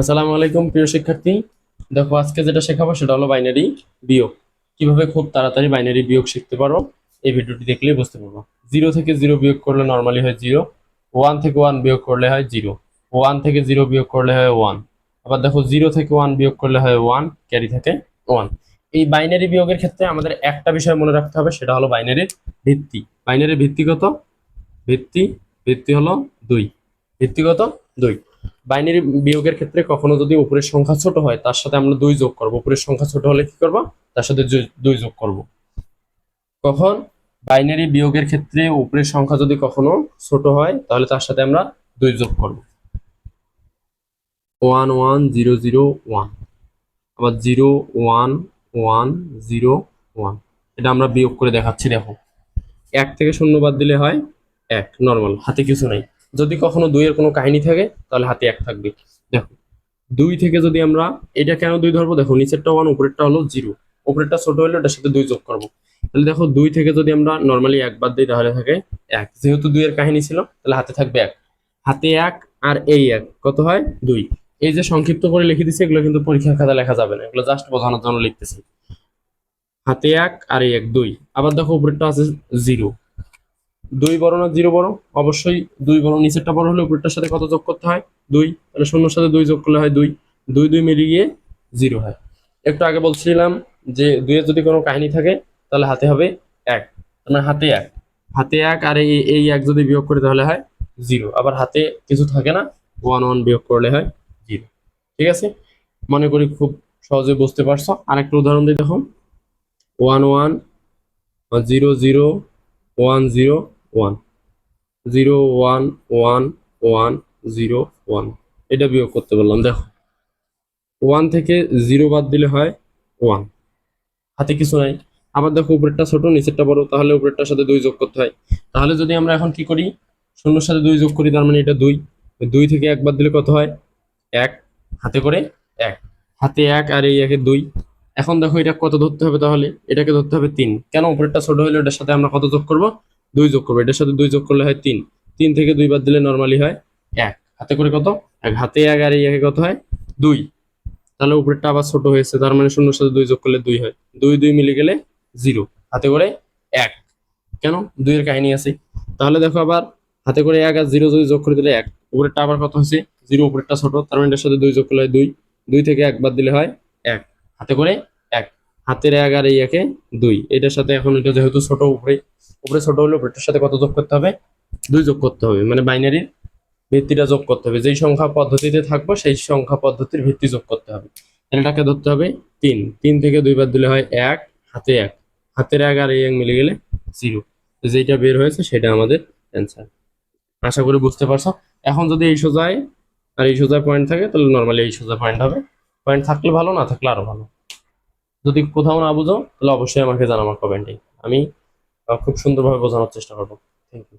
আসসালামু আলাইকুম, প্রিয় শিক্ষার্থী। দেখো, আজকে যেটা শেখাবো সেটা হলো বাইনারি বিয়োগ। কীভাবে খুব তাড়াতাড়ি বাইনারি বিয়োগ শিখতে পারো, এই ভিডিওটি দেখলেই বুঝতে পারব। জিরো থেকে জিরো বিয়োগ করলে নর্মালি হয় জিরো ওয়ান থেকে ওয়ান বিয়োগ করলে হয় জিরো ওয়ান থেকে জিরো বিয়োগ করলে হয় ওয়ান আবার দেখো, জিরো থেকে ওয়ান বিয়োগ করলে হয় ওয়ান ক্যারি থাকে ওয়ান এই বাইনারি বিয়োগের ক্ষেত্রে আমাদের একটা বিষয় মনে রাখতে হবে, সেটা হলো বাইনারির ভিত্তি। বাইনারির ভিত্তিগত ভিত্তি ভিত্তি হলো দুই। ভিত্তিগত দুই। বাইনারি বিয়োগের ক্ষেত্রে কখনো যদি উপরের সংখ্যা ছোট হয়, তার সাথে আমরা দুই যোগ করব। উপরের সংখ্যা ছোট হলে কি করব? তার সাথে দুই যোগ করব। কখন? বাইনারি বিয়োগের ক্ষেত্রে উপরের সংখ্যা যদি কখনো ছোট হয়, তাহলে তার সাথে আমরা দুই যোগ করব। One one, zero zero, one. আবার zero, one one, zero, one. এটা আমরা বিয়োগ করে দেখাচ্ছি, দেখো। এক থেকে শূন্য বাদ দিলে হয় এক। নর্মাল, হাতে কিছু নাই। যদি কখনো দুইয়ের কোনো কাহিনী থাকে, তাহলে হাতে এক থাকবে। দেখো, দুই থেকে যদি আমরা, এটা কেন দুই ধরবো? দেখো, নিচেরটা ওয়ান উপরেরটা হলো জিরো উপরেরটা ছোট হলে ওটার সাথে দুই যোগ করব। তাহলে দেখো, দুই থেকে যদি আমরা নর্মালি এক বাদ দিই, তাহলে থাকে এক। যেহেতু দুইয়ের কাহিনী ছিল, তাহলে হাতে থাকবে এক। হাতে এক আর এই এক, কত হয়? দুই। এই যে সংক্ষিপ্ত করে লিখে দিছি, এগুলো কিন্তু পরীক্ষার খাতা লেখা যাবে না। এগুলো জাস্ট বোঝানোর জন্য লিখতেছি। হাতে এক আর এই এক, দুই। আবার দেখো, উপরেরটা আছে জিরো দুই বড় না জিরো বড়? অবশ্যই দুই বড়। নিচেরটা বড় হলে উপরেরটার সাথে কত যোগ করতে হয়? দুই। তাহলে শূন্যর সাথে দুই যোগ করলে হয় দুই। দুই দুই মিলিয়ে গিয়ে জিরো হয়। একটু আগে বলছিলাম যে দুইয়ের যদি কোনো কাহিনী থাকে, তাহলে হাতে হবে এক। মানে হাতে এক। হাতে এক আর এই এই এক যদি বিয়োগ করি তাহলে হয় জিরো। আবার হাতে কিছু থাকে না, ওয়ান ওয়ান বিয়োগ করলে হয় জিরো। ঠিক আছে? মনে করি খুব সহজে বুঝতে পারছ। আরেকটা উদাহরণ দিই দেখো one one, zero zero, one, zero one zero one one one zero one এটা বিয়োগ করতে বললাম, দেখো। ওয়ান থেকে জিরো বাদ দিলে হয় ওয়ান হাতে কিছু নাই। আবার দেখো, উপরেরটা ছোট, নিচেরটা বড়, তাহলে উপরেরটার সাথে দুই যোগ করতে হয়। তাহলে যদি আমরা এখন কি করি? শূন্যর সাথে দুই যোগ করি, তার মানে এটা দুই। দুই থেকে এক বাদ দিলে কত হয়? এক। হাতে করে এক। হাতে এক আর এই একে দুই। এখন দেখো, এটা কত ধরতে হবে তাহলে? এটাকে ধরতে হবে তিন। কেন উপরেরটা ছোট হলে এটার সাথে আমরা কত যোগ করব? দুই যোগ করব, এটার সাথে দুই যোগ করলে হয় তিন। তিন থেকে দুই বাদ দিলে নর্মালি হয় এক। হাতে করে কত? এক। হাতে এক আর একে কত হয়? দুই। তাহলে উপরেরটা আবার ছোট হয়েছে, তার মানে শূন্যর সাথে দুই যোগ করলে দুই হয়। দুই দুই মিলে গেলে জিরো, হাতে করে এক। কেন? দুইয়ের কাহিনী আছে। তাহলে দেখো আবার, হাতে করে এক আর জিরো যদি যোগ করে দিলে এক। উপরেরটা আবার কত হয়েছে? জিরো, উপরেরটা ছোট, তার মানে এটার সাথে দুই যোগ করলে হয় দুই। দুই থেকে এক বাদ দিলে হয় এক। হাতে করে এক। হাতের এক আর এই একে দুই। এটার সাথে এখন এটা যেহেতু ছোট, উপরে উপরে ছোট হলে উপরেটার সাথে কত যোগ করতে হবে? দুই যোগ করতে হবে মানে বাইনারির ভিত্তিটা যোগ করতে হবে। যেই সংখ্যা পদ্ধতিতে থাকব, সেই সংখ্যা পদ্ধতির ভিত্তি যোগ করতে হবে। এটাকে ধরতে হবে তিন। তিন থেকে দুই বার দিলে হয় এক, হাতে এক। হাতের এক আর এই এক মিলে গেলে জিরো। যেটা বের হয়েছে, সেটা আমাদের অ্যান্সার আশা করি বুঝতে পারছ। এখন যদি এই সোজায় আর এই সোজা পয়েন্ট থাকে, তাহলে নর্মালি এই সোজা পয়েন্ট হবে। পয়েন্ট থাকলে ভালো, না থাকলে আরও ভালো। যদি কোথাও না বুঝো, তাহলে অবশ্যই আমাকে আমার কমেন্টে আমি খুব সুন্দরভাবে বোঝানোর চেষ্টা করব। Thank you